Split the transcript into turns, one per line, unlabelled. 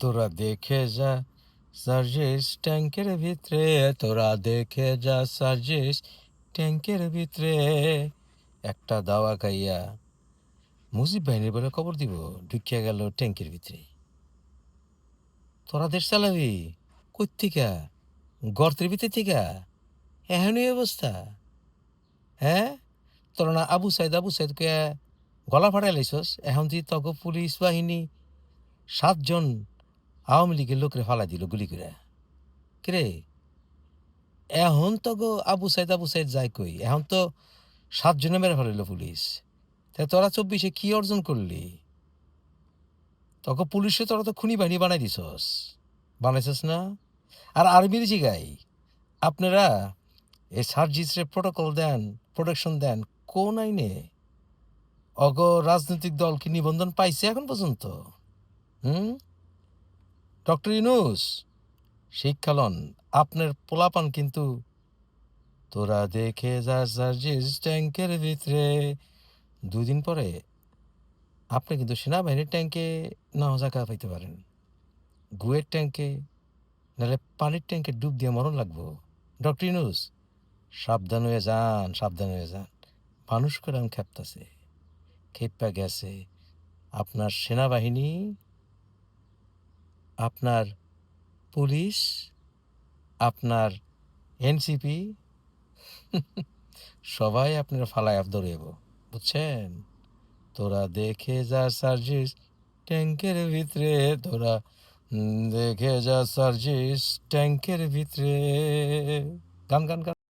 তোরা দেখে যা, সার্জিস ট্যাঙ্কের ভিতরে, তোরা দেখে যা, সার্জিস ট্যাঙ্কের ভিতরে। একটা দাওয়া খাইয়া মুজিব বাহিনীর বলে খবর দিব, ঢুকিয়া গেল ট্যাঙ্কের ভিতরে। তোরা দেশ চালাবি? কই থেকে গর্তের ভিতরে থেকে? এহেনই অবস্থা। হ্যাঁ? তোরা না আবু সাইদ, আবু সাইদকে গলা ফাটাই লাইছস? এখন তুই তক পুলিশ বাহিনী সাতজন আওয়ামী লীগের লোকরে ফালা দিল গুলি করে। কিরে? এখন তো গো আবু সাইদ আবু সাইদ যায় কই? এখন তো সাতজনে মেরে ফেলিল পুলিশ। তাই তোরা চব্বিশে কি অর্জন করলি? তখন পুলিশে তোরা তো খুনি বাহিনী বানাই দিছস। বানাইছস না? আর আর্মির জিগাই, আপনারা এই সার্জিসে প্রোটোকল দেন প্রোটেকশন দেন, কোন আইনে? অগ রাজনৈতিক দল কি নিবন্ধন পাইছে এখন পর্যন্ত। হুম? ডক্টর ইনুস শিক্ষালন আপনার পোলাপান কিন্তু তোরা দেখে যা সার্জিস ট্যাঙ্কের ভিতরে দুদিন পরে আপনি কিন্তু সেনাবাহিনীর ট্যাঙ্কে জায়গা পাইতে পারেন। গুয়ের ট্যাঙ্কে নাহলে পানির ট্যাঙ্কে ডুব দিয়ে মরণ লাগবো। ডক্টর ইনুস সাবধান হয়ে যান, সাবধান হয়ে যান। মানুষ করে আমি খেপতাছে। খেপা গেছে। আপনার সেনাবাহিনী আপনার পুলিশ, আপনার এনসিপি, সবাই আপনার ফালায় আপ ধরে বুঝছেন? তোরা দেখে যা সার্জিস ট্যাঙ্কের ভিতরে, তোরা দেখে যা সার্জিস ট্যাঙ্কের ভিতরে। গান গান গান।